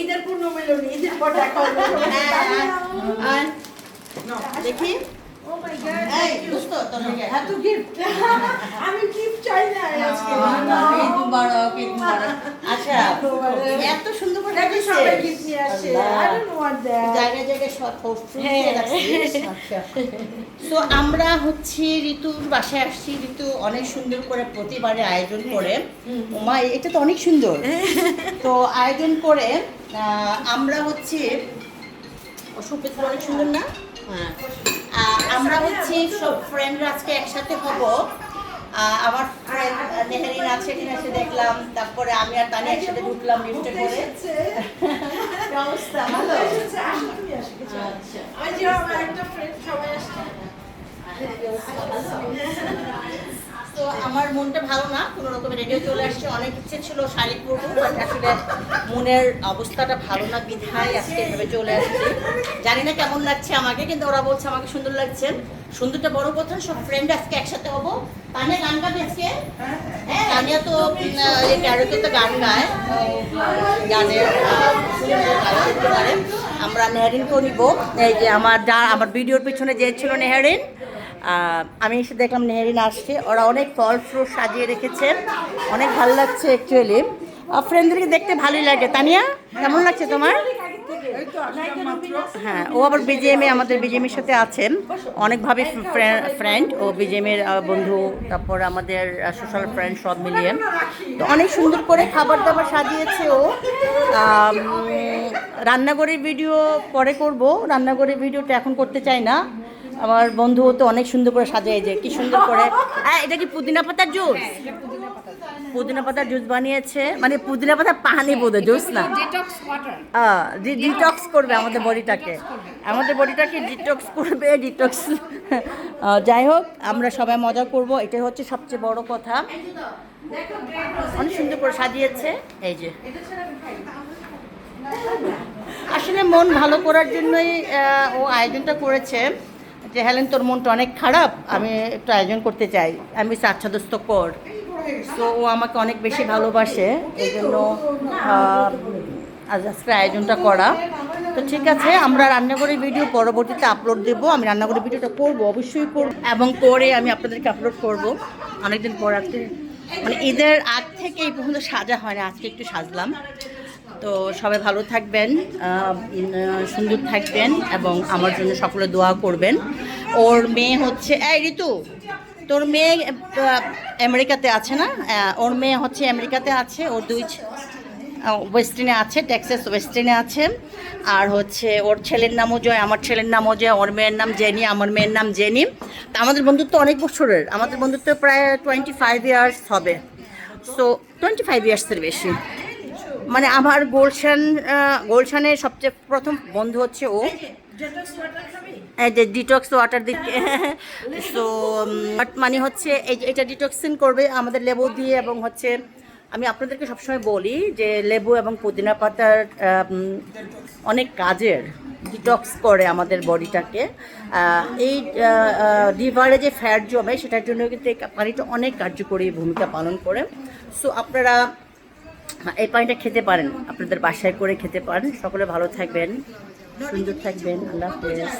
ঈদের পূর্ণ মিলন ঈদের পর দেখা দেখি আমি গিফট চাই না আজকে আচ্ছা এত সুন্দর করে সবাই গিফট নিয়ে আসে আল্লাহ। আই ডোন্ট ওয়ান্ট দ্যাট জায়গায় জায়গায় সব পোস্ট হ্যাঁ। আচ্ছা। তো আমরা হচ্ছে ঋতুর বাসায় আসছি। ঋতু অনেক সুন্দর করে প্রতিবারে আয়োজন করে। মা এটা তো অনেক সুন্দর। তো আয়োজন করে আহ, আমরা হচ্ছে ও অনেক সুন্দর না? হ্যাঁ। আমরা হচ্ছে সব ফ্রেন্ডরা আজকে একসাথে হব। আমার ফ্রেন্ড নেহারিন আছে কিনা সে দেখলাম। তারপরে আমি আর তানি একসাথে ঢুকলাম লিফটে করে। অবস্থা? ভালো? আচ্ছা। আমার একটা ফ্রেন্ড সবাই তো আমার মনটা ভালো না, কোনো রকমের রেডিও চলে আসছে, অনেক ইচ্ছে ছিল শাড়ি পরবো আসলে মনের অবস্থাটা ভালো না, বিধায় আজকে এভাবে চলে আসছে। জানি না কেমন লাগছে আমাকে, কিন্তু ওরা বলছে আমাকে সুন্দর লাগছে। সুন্দরটা বড় কথা সব ফ্রেন্ড আজকে একসাথে হব। তানিয়া গান গাবে আজকে? হ্যাঁ তানিয়া তো ক্যারোকে তো গান গায়। গানের আমরা নেহারিনকেও নিব। এই যে আমার আমার ভিডিওর পিছনে যে ছিল নেহারিন আমি এসে দেখলাম নেহারিন আসছে। ওরা অনেক ফল ফ্রুট সাজিয়ে রেখেছেন অনেক ভালো লাগছে অ্যাকচুয়ালি ফ্রেন্ডদেরকে দেখতে ভালোই লাগে। তানিয়া, কেমন লাগছে তোমার? হ্যাঁ ও আবার বিজেএমে আমাদের বিজেএমের সাথে আছেন। অনেকভাবে ফ্রেন্ড ও বিজেএমের বন্ধু, তারপর আমাদের সোশ্যাল ফ্রেন্ড সব মিলিয়ে। তো অনেক সুন্দর করে খাবার দাবার সাজিয়েছে ও। রান্নাঘরের ভিডিও পরে করব। রান্নাঘরের ভিডিওটা এখন করতে চাই না। আমার বন্ধু তো অনেক সুন্দর করে সাজিয়ে যে কি সুন্দর করে। হ্যাঁ এটা কি পুদিনা পাতার জুস? পুদিনা পাতার জুস। বানিয়েছে। মানে পুদিনা পাতার পানি বোধে জুস না? ডিটক্স করবে আমাদের বডিটাকে। আমাদের বডিটাকে ডিটক্স করবে? ডিটক্স যাই হোক আমরা সবাই মজা করব। এটাই হচ্ছে সবচেয়ে বড় কথা। অনেক সুন্দর করে সাজিয়েছে। এই যে। আসলে মন ভালো করার জন্যই ও আয়োজনটা করেছে। যে হেলেন তোর মনটা অনেক খারাপ আমি একটু আয়োজন করতে চাই। আমি বলছি, আচ্ছা কর। তো ও আমাকে অনেক বেশি ভালোবাসে এই জন্য আজ আজকে আয়োজনটা করা। তো ঠিক আছে আমরা রান্নাঘরের ভিডিও পরবর্তীতে আপলোড দেবো। আমি রান্নাঘরের ভিডিওটা করব অবশ্যই করব। এবং করে আমি আপনাদেরকে আপলোড করব। অনেকদিন পর আজকে মানে ঈদের আগ থেকে এই পর্যন্ত সাজা হয় না আজকে একটু সাজলাম। তো সবাই ভালো থাকবেন সুন্দর থাকবেন এবং আমার জন্য সকলে দোয়া করবেন। ওর মেয়ে হচ্ছে, এই ঋতু, তোর মেয়ে আমেরিকাতে আছে না? ওর মেয়ে হচ্ছে আমেরিকাতে আছে, ওর দুই ওয়েস্টার্নে আছে, টেক্সাস ওয়েস্টার্নে আছে। আর হচ্ছে ওর ছেলের নামও জয়, আমার ছেলের নামও জয়, ওর মেয়ের নাম জেনি, আমার মেয়ের নাম জেনি। তা আমাদের বন্ধুত্ব অনেক বছরের, আমাদের বন্ধুত্ব প্রায় টোয়েন্টি ফাইভ ইয়ার্স হবে। সো টোয়েন্টি ফাইভ ইয়ার্সের বেশি। মানে আমার গোলশান গোলশানের সবচেয়ে প্রথম বন্ধু হচ্ছে ও। যে ডিটক্স ওয়াটার দিকে সো বাট মানে হচ্ছে এই যে এটা ডিটক্সিন করবে আমাদের লেবু দিয়ে এবং হচ্ছে আমি আপনাদেরকে সবসময় বলি যে লেবু এবং পুদিনা পাতার অনেক কাজের ডিটক্স করে আমাদের বডিটাকে। এই লিভারে যে ফ্যাট জমে সেটার জন্য কিন্তু এই পানিটা অনেক কার্যকরী ভূমিকা পালন করে। সো আপনারা হ্যাঁ, এই পানিটা খেতে পারেন। আপনাদের বাসায় করে খেতে পারেন। সকলে ভালো থাকবেন সুন্দর থাকবেন। আল্লাহ হাফেজ।